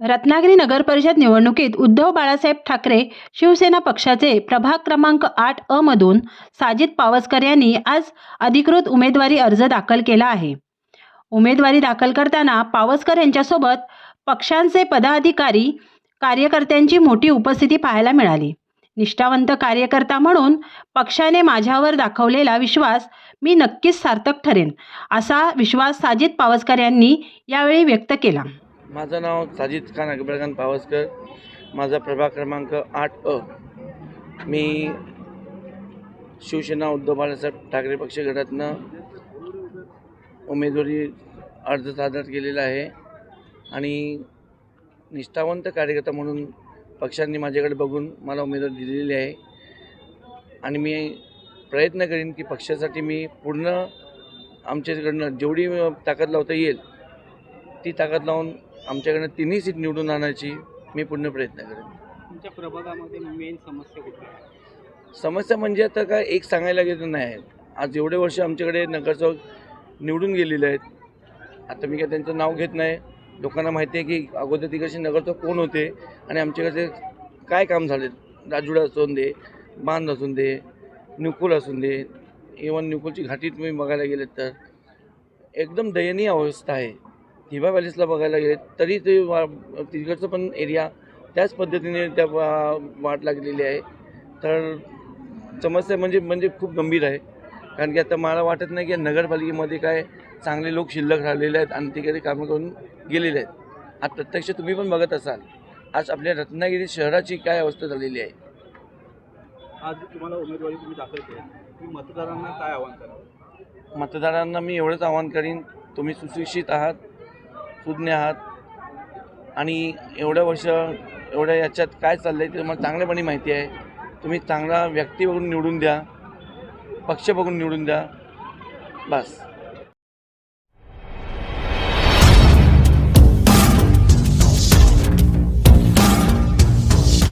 रत्नागिरी नगर परिषद निवडणुकीत उद्धव बाळासाहेब ठाकरे शिवसेना पक्षाचे प्रभाग क्रमांक आठ अ मधून साजिद पावसकर यांनी आज अधिकृत उमेदवारी अर्ज दाखल केला आहे. उमेदवारी दाखल करताना पावसकर यांच्यासोबत पक्षांचे पदाधिकारी कार्यकर्त्यांची मोठी उपस्थिती पाहायला मिळाली. निष्ठावंत कार्यकर्ता म्हणून पक्षाने माझ्यावर दाखवलेला विश्वास मी नक्कीच सार्थक ठरेन असा विश्वास साजिद पावसकर यांनी यावेळी व्यक्त केला. माझं नाव साजिद खान अकबरखान पावसकर. माझा प्रभाग क्रमांक आठ अ. मी शिवसेना उद्धव बाळासाहेब ठाकरे पक्ष गटातनं उमेदवारी अर्ज सादर केलेला आहे. आणि निष्ठावंत कार्यकर्ता म्हणून पक्षांनी माझ्याकडे बघून मला उमेदवारी दिलेली आहे. आणि मी प्रयत्न करीन की पक्षासाठी मी पूर्ण आमच्याकडनं जेवढी ताकद लावता येईल ती ताकद लावून आमच्याकडनं तिन्ही सीट निवडून आणायची मी पूर्ण प्रयत्न करेन. तुमच्या प्रभागामध्ये मेन समस्या आहेत? म्हणजे आता काय एक सांगायला गेलं नाही. आहे आज एवढे वर्ष आमच्याकडे नगरसेवक निवडून गेलेले आहेत. आता मी काय त्यांचं नाव घेत नाही. लोकांना माहिती आहे की अगोदर तिकडचे नगरसेवक कोण होते आणि आमच्याकडचे काय काम झाले? राजुडा असून दे बांध असून दे निकुल असून दे. इवन निकुलची घाटी तुम्ही बघायला गेलेत तर. एकदम दयनीय अवस्था आहे. हिबा पॅलेसला बघायला गेले तरी ते वा तिकडचं पण एरिया त्याच पद्धतीने त्या वा- वाट लागलेली आहे. तर समस्या म्हणजे म्हणजे खूप गंभीर आहे. कारण की आता मला वाटत नाही की नगरपालिकेमध्ये काय चांगले लोक शिल्लक राहिलेले आहेत आणि तिकडे कामं करून गेलेले आहेत. आज प्रत्यक्ष तुम्ही पण बघत असाल आज आपल्या रत्नागिरी शहराची काय अवस्था झालेली आहे? आज तुम्हाला उमेदवारी तुम्ही दाखल केली. तुम्ही मतदारांना काय आव्हान कराल? मतदारांना मी एवढंच आवाहन करीन तुम्ही सुशिक्षित आहात. सुज्ञ आहात. आणि एवढ्या वर्ष एवढ्या याच्यात काय चाललं आहे ते तुम्हाला चांगल्यापणे माहिती आहे. तुम्ही चांगला व्यक्ती बघून निवडून द्या पक्ष बघून निवडून द्या. बस.